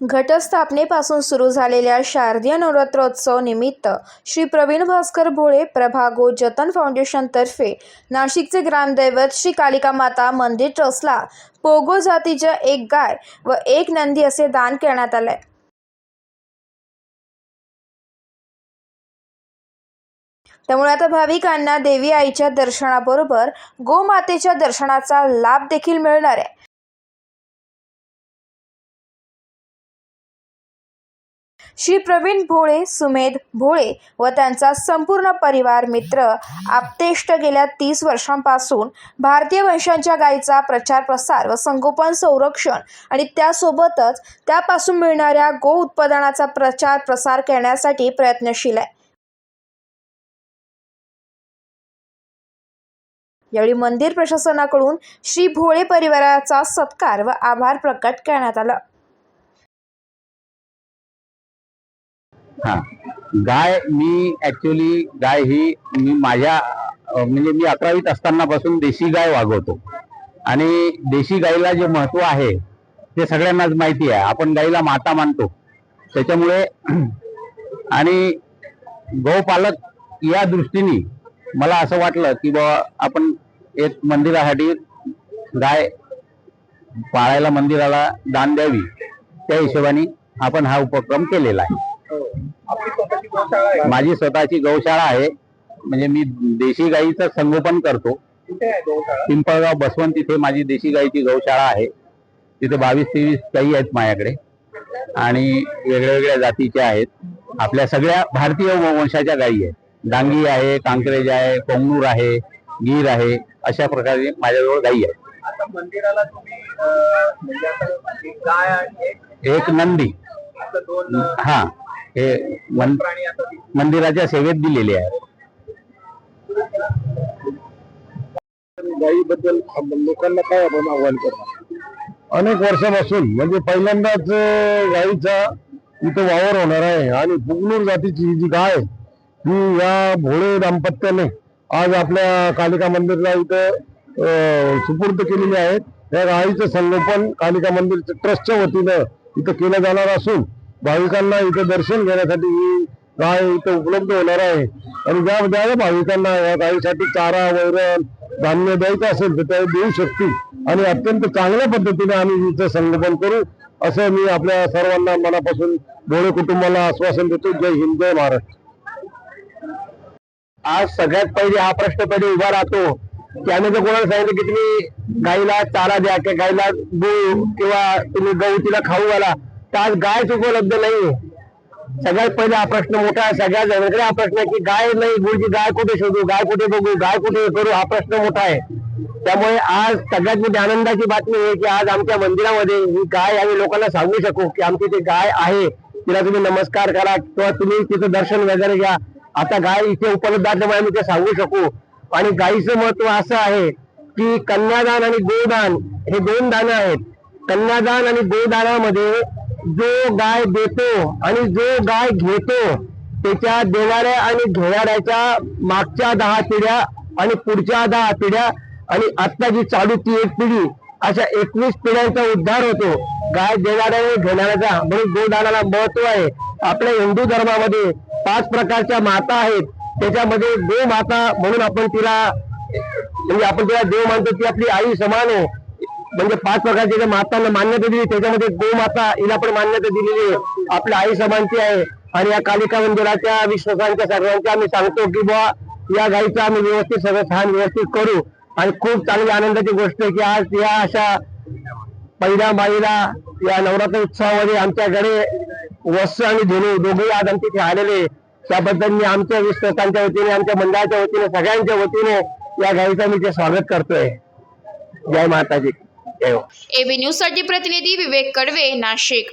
घटस्थापनेपासून सुरू झालेल्या शारदीय नवरात्रोत्सव निमित्त श्री प्रवीण भास्कर भोळे प्रभागो जतन फाउंडेशनतर्फे नाशिकचे ग्रामदैवत श्री कालिका माता मंदिर ट्रस्टला पोगो जातीच्या एक गाय व एक नंदी असे दान करण्यात आले. त्यामुळे आता भाविकांना देवी आईच्या दर्शनाबरोबर गोमातेच्या दर्शनाचा लाभ देखील मिळणार आहे. श्री प्रवीण भोळे सुमेध भोळे व त्यांचा संपूर्ण परिवार मित्र आपतेष्ट गेल्या तीस वर्षांपासून भारतीय वंशांच्या गायीचा प्रचार प्रसार व संगोपन संरक्षण आणि त्यासोबतच त्यापासून मिळणाऱ्या गो उत्पादनाचा प्रचार प्रसार करण्यासाठी प्रयत्नशील आहे. यावेळी मंदिर प्रशासनाकडून श्री भोळे परिवाराचा सत्कार व आभार प्रकट करण्यात आला. हा. गाय मी ऍक्च्युली गाय ही मी माझ्या म्हणजे मी अकरावीत असताना पासून देशी गाय वागवतो. आणि देशी गाईला जे महत्त्व आहे ते सगळ्यांनाच माहिती आहे. आपण गाईला माता मानतो. त्याच्यामुळे आणि गौपालक या दृष्टीने मला असं वाटलं की बाबा आपण एक मंदिरासाठी गाय पाळायला मंदिराला दान द्यावी. त्या हिशोबाने आपण हा उपक्रम केलेला आहे. माझी स्वतःची गौशाळा आहे. म्हणजे मी देशी गाईचं संगोपन करतो. पिंपळगाव बसवंत तिथे माझी देशी गाईची गौशाळा आहे. तिथे बावीस तेवीस गाई आहेत माझ्याकडे. आणि वेगळ्या वेगळ्या जातीच्या आहेत. आपल्या सगळ्या भारतीय वंशाच्या गायी आहेत. डांगी आहे कांकरेज आहे कोंगणूर आहे गीर आहे. अशा प्रकारे माझ्याजवळ गायी आहेत. मंदिराला तुम्ही म्हणजे एक नंदी. हा. हे. मंदिराच्या सेवेत दिलेले आहेत गायीबद्दल लोकांना काय आपण आव्हान करणार अनेक वर्षापासून म्हणजे पहिल्यांदाच अं, गाईचा इथं वावर होणार आहे आणि पुगनूर जातीची जी गाय ही या भोळे दाम्पत्याने आज आपल्या कालिका मंदिरला इथं सुपूर्द केलेली आहे या गायीचं संगोपन कालिका मंदिर ट्रस्टच्या वतीनं इथं केलं जाणार असून भाविकांना इथं दर्शन घेण्यासाठी ही गाय इथं उपलब्ध होणार आहे. आणि ज्या ज्या भाविकांना या गायीसाठी चारा वैरण धान्य द्यायचं असेल तर ते देऊ शकतील. आणि अत्यंत चांगल्या पद्धतीने आम्ही हिचं संगोपन करू असं मी आपल्या सर्वांना मनापासून बोळे कुटुंबाला आश्वासन देतो. जय हिंद जय महाराष्ट्र आज सगळ्यात पहिले हा प्रश्न पहिले उभा राहतो. की जर कोणाला सांगितलं की तुम्ही गाईला चारा द्या किंवा गाईला गू किंवा तुम्ही गहू तिला खाऊ घाला तर आज गायच उपलब्ध नाही. सगळ्यात पहिले हा प्रश्न मोठा आहे. सगळ्या जणांकडे हा प्रश्न आहे की गाय नाही गुरुजी गाय कुठे शोधू गाय कुठे बघू गाय कुठे करू हा प्रश्न मोठा आहे. त्यामुळे आज सगळ्यात मोठी आनंदाची बातमी आहे की आज आमच्या मंदिरामध्ये ही गाय आम्ही लोकांना सांगू शकू की आमची ती गाय आहे. तिला तुम्ही नमस्कार करा किंवा तुम्ही तिचं दर्शन वगैरे घ्या. आता गाय इथे उपलब्ध असल्यामुळे आम्ही ते सांगू शकू. आणि गायीचं महत्त्व असं आहे की कन्यादान आणि गोदान हे दोन दान आहेत. कन्यादान आणि गोदानामध्ये जो गाय देतो आणि जो गाय घेतो त्याच्या देणाऱ्या आणि घेणाऱ्याच्या मागच्या दहा पिढ्या आणि पुढच्या दहा पिढ्या आणि आत्ता जी चालू ती एक पिढी अशा एकवीस पिढ्यांचा उद्धार होतो. गाय देणाऱ्या आणि घेणाऱ्याचा म्हणून गोदानाला महत्त्व आहे. आपल्या हिंदू धर्मामध्ये पाच प्रकारच्या माता आहेत. त्याच्यामध्ये गो माता म्हणून आपण तिला म्हणजे आपण तिला देव मानतो ती आपली आई समान आहे. म्हणजे पाच प्रकारची जे मातांना मान्यता दिली त्याच्यामध्ये गोमाता हिला पण मान्यता दिलेली आहे. आपल्या आई समानची आहे. आणि या कालिका मंदिराच्या विश्वासांच्या सर्वांच्या आम्ही सांगतो की बुवा या गाईचं आम्ही व्यवस्थित सगळं छान व्यवस्थित करू. आणि खूप चांगली आनंदाची गोष्ट आहे की आज या अशा पहिल्या बाईला या नवरात्र उत्सवामध्ये आमच्याकडे वस्त्र आणि धुनू दोघेही आज आमच्या इथे आलेले त्याबद्दल मी आमच्या विश्वासांच्या वतीने आमच्या मंडळाच्या वतीने सगळ्यांच्या वतीने या गाईचं मी ते स्वागत करतोय. जय माताजी. एबी न्यूजसाठी प्रतिनिधी विवेक कडवे नाशिक.